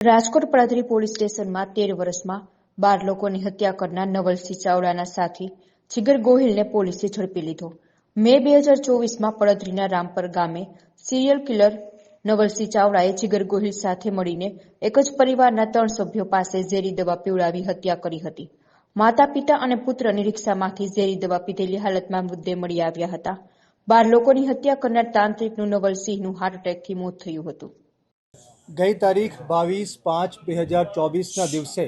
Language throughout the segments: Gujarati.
રાજકોટ પડધરી પોલીસ સ્ટેશનમાં તેર વર્ષમાં બાર લોકોની હત્યા કરનાર નવલસિંહ ચાવડાના સાથી જીગર ગોહિલને પોલીસે ઝડપી લીધો. મે બે હજાર ચોવીસમાં પડધરીના રામપર ગામે સિરિયલ કિલર નવલસિંહ ચાવડાએ જીગર ગોહિલ સાથે મળીને એક જ પરિવારના ત્રણ સભ્યો પાસે ઝેરી દવા પીવડાવી હત્યા કરી હતી. માતા પિતા અને પુત્રની રિક્ષામાંથી ઝેરી દવા પીધેલી હાલતમાં મૃતદેહ મળી આવ્યા હતા. બાર લોકોની હત્યા કરનાર તાંત્રિકનું નવલસિંહનું હાર્ટ એટેકથી મોત થયું હતું. ગઈ તારીખ બાવીસ પાંચ બે હજાર ચોવીસના દિવસે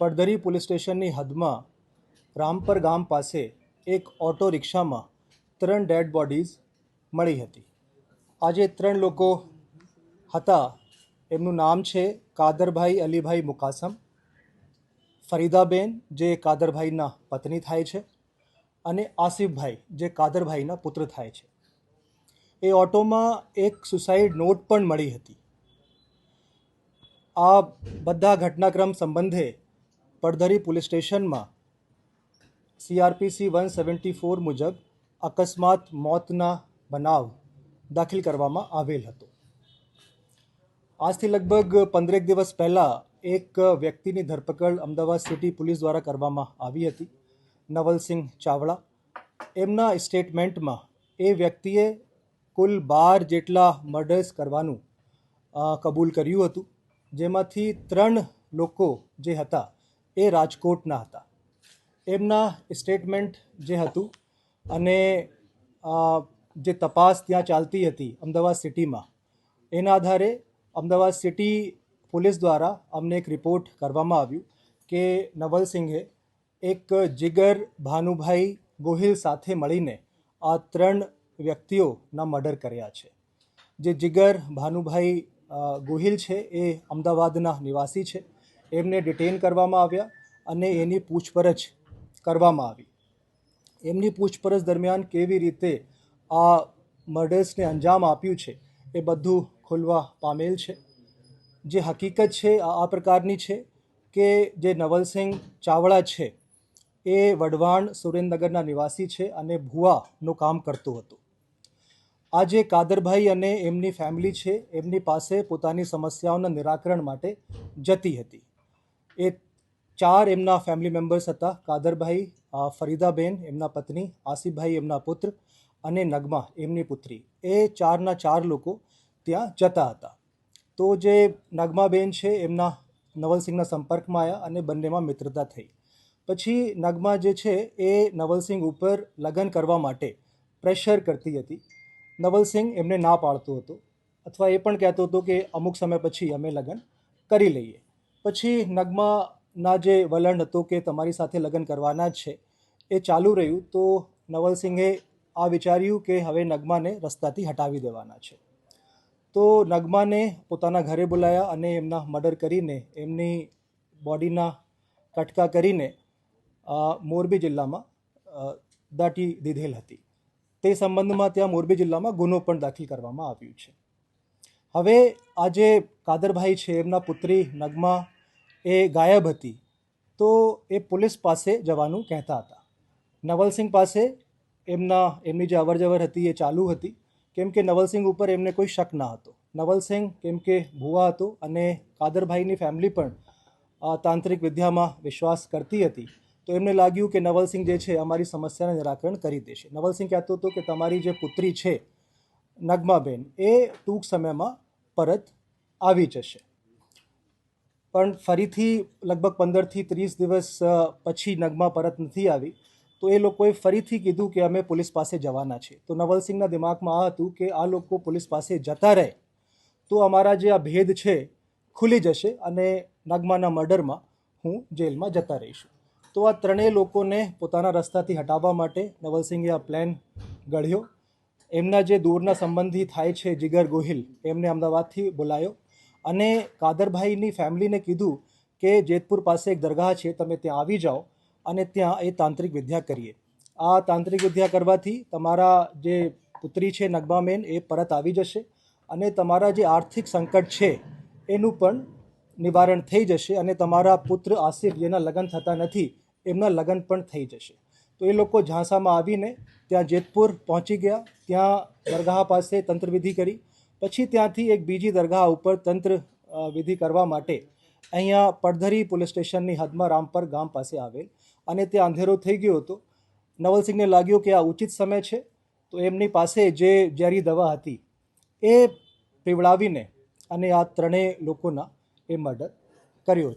પડદરી પોલીસ સ્ટેશનની હદમાં રામપર ગામ પાસે એક ઓટો રિક્ષામાં ત્રણ ડેડ બોડીઝ મળી હતી. આજે ત્રણ લોકો હતા. એમનું નામ છે કાદરભાઈ અલીભાઈ મુકાસમ, ફરીદાબેન, જે કાદરભાઈના પત્ની થાય છે, અને આસિફભાઈ, જે કાદરભાઈના પુત્ર થાય છે. એ ઓટોમાં એક સુસાઇડ નોટ પણ મળી હતી. આ બધા ઘટનાક્રમ સંબંધે પડધરી પોલીસ સ્ટેશનમાં સીઆરપીસી વન સેવન્ટી ફોર મુજબ અકસ્માત મોતના બનાવ દાખલ કરવામાં આવેલ હતો. આજથી લગભગ પંદરેક દિવસ પહેલાં એક વ્યક્તિની ધરપકડ અમદાવાદ સિટી પોલીસ દ્વારા કરવામાં આવી હતી. નવલસિંહ ચાવડા. એમના સ્ટેટમેન્ટમાં એ વ્યક્તિએ કુલ બાર જેટલા મર્ડર્સ કરવાનું કબૂલ કર્યું હતું. જેમાંથી ત્રણ લોકો જે હતા એ રાજકોટના હતા. એમના સ્ટેટમેન્ટ જે હતું અને જે તપાસ ત્યાં ચાલતી હતી અમદાવાદ સિટીમાં, એના આધારે અમદાવાદ સિટી પોલીસ દ્વારા અમને એક રિપોર્ટ કરવામાં આવ્યું કે નવલસિંહે એક જીગર ભાનુભાઈ ગોહિલ સાથે મળીને આ ત્રણ વ્યક્તિઓના મર્ડર કર્યા છે. જે જીગર ભાનુભાઈ ગોહિલ છે, એ અમદાવાદના નિવાસી છે. એમને ડિટેન કરવામાં આવ્યા અને એની પૂછપરછ કરવામાં આવી. એમની પૂછપરછ દરમિયાન કેવી રીતે આ મર્ડર્સને અંજામ આપ્યું છે, એ બધું ખુલવા પામેલ છે. જે હકીકત છે, આ પ્રકારની છે કે જે નવલસિંહ ચાવડા છે, એ વઢવાણ સુરેન્દ્રનગરના નિવાસી છે અને ભુવાનું કામ કરતો હતો. આજે કાદરભાઈ અને એમની ફેમિલી છે, એમની પાસે પોતાની સમસ્યાઓના નિરાકરણ માટે જતી હતી. એ ચાર એમના ફેમિલી મેમ્બર્સ હતા, કાદરભાઈ ફરીદાબેન, એમના પત્ની, આસિફભાઈ, એમના પુત્ર અને નગમા, એમની પુત્રી. એ ચારના ચાર લોકો ત્યાં જતા હતા. તો જે નગમાબેન છે, એમના નવલસિંહના સંપર્કમાં આવ્યા અને બંનેમાં મિત્રતા થઈ. પછી નગમા જે છે, એ નવલસિંહ ઉપર લગ્ન કરવા માટે પ્રેશર કરતી હતી. નવલસિંહ એમને ના પાડતો હતો. અથવા એ પણ કહેતો હતો કે અમુક સમય પછી અમે લગ્ન કરી લઈએ. પછી નગમાના જે વલણ હતો કે તમારી સાથે લગ્ન કરવાના જ છે, એ ચાલુ રહ્યું તો નવલસિંહે આ વિચાર્યું કે હવે નગમાને રસ્તાથી હટાવી દેવાના છે. તો નગમાને પોતાના ઘરે બોલાયા અને એમના મર્ડર કરીને, એમની બોડીના કટકા કરીને મોરબી જિલ્લામાં દાટી દીધેલ હતી. તે સંબંધમાં ત્યાં મોરબી જિલ્લામાં ગુનો પણ દાખલ કરવામાં આવ્યું છે. હવે આ જે કાદરભાઈ છે, એમના પુત્રી નગમા એ ગાયબ હતી, તો એ પોલીસ પાસે જવાનું કહેતા હતા. નવલસિંહ પાસે એમના, એમની જે અવરજવર હતી એ ચાલુ હતી, કેમ કે નવલસિંહ ઉપર એમને કોઈ શક ના હતો. નવલસિંહ કેમ કે ભુવા હતો અને કાદરભાઈની ફેમિલી પણ તાંત્રિક વિદ્યામાં વિશ્વાસ કરતી હતી તો એમને લાગ્યું કે નવલસિંહ જે છે, અમારી સમસ્યાને નિરાકરણ કરી દેશે. નવલસિંહ કહેતો હતો કે તમારી જે પુત્રી છે, નગમાબેન, એ ટૂંક સમયમાં પરત આવી જશે. પણ ફરીથી લગભગ પંદરથી ત્રીસ દિવસ પછી નગમા પરત નથી આવી. તો એ લોકોએ ફરીથી કીધું કે અમે પોલીસ પાસે જવાના છે તો નવલસિંહના દિમાગમાં આ હતું કે આ લોકો પોલીસ પાસે જતા રહે તો અમારા જે આ ભેદ છે, ખુલી જશે અને નગમાના મર્ડરમાં હું જેલમાં જતા રહીશું. તો આ ત્રણેય લોકોને પોતાના રસ્તાથી હટાવવા માટે નવલસિંહે આ પ્લાન ઘડ્યો. એમના જે દૂરના સંબંધી થાય છે જીગર ગોહિલ, એમને અમદાવાદથી બોલાયો. અને કાદરભાઈની ફેમિલીને કીધું કે જેતપુર પાસે એક દરગાહ છે, તમે ત્યાં આવી જાઓ અને ત્યાં એ તાંત્રિક વિદ્યા કરીએ. આ તાંત્રિક વિદ્યા કરવાથી તમારા જે પુત્રી છે નગમામેન, એ પરત આવી જશે અને તમારા જે આર્થિક સંકટ છે, એનું પણ નિવારણ થઈ જશે અને તમારા પુત્ર આસિફ જેના લગ્ન થતા નથી, એમના લગ્ન પણ થઈ જશે. તો એ લોકો ઝાંસામાં આવીને ત્યાં જેતપુર પહોંચી ગયા. ત્યાં દરગાહ પાસે તંત્રવિધિ કરી. પછી ત્યાંથી એક બીજી દરગાહ ઉપર તંત્ર વિધિ કરવા માટે અહીંયા પડધરી પોલીસ સ્ટેશનની હદમાં રામપર ગામ પાસે આવેલ અને ત્યાં અંધેરો થઈ ગયો હતો. નવલસિંહને લાગ્યું કે આ ઉચિત સમય છે, તો એમની પાસે જે ઝેરી દવા હતી એ પીવડાવીને અને આ ત્રણેય લોકોના એ મર્ડર કર્યો છે.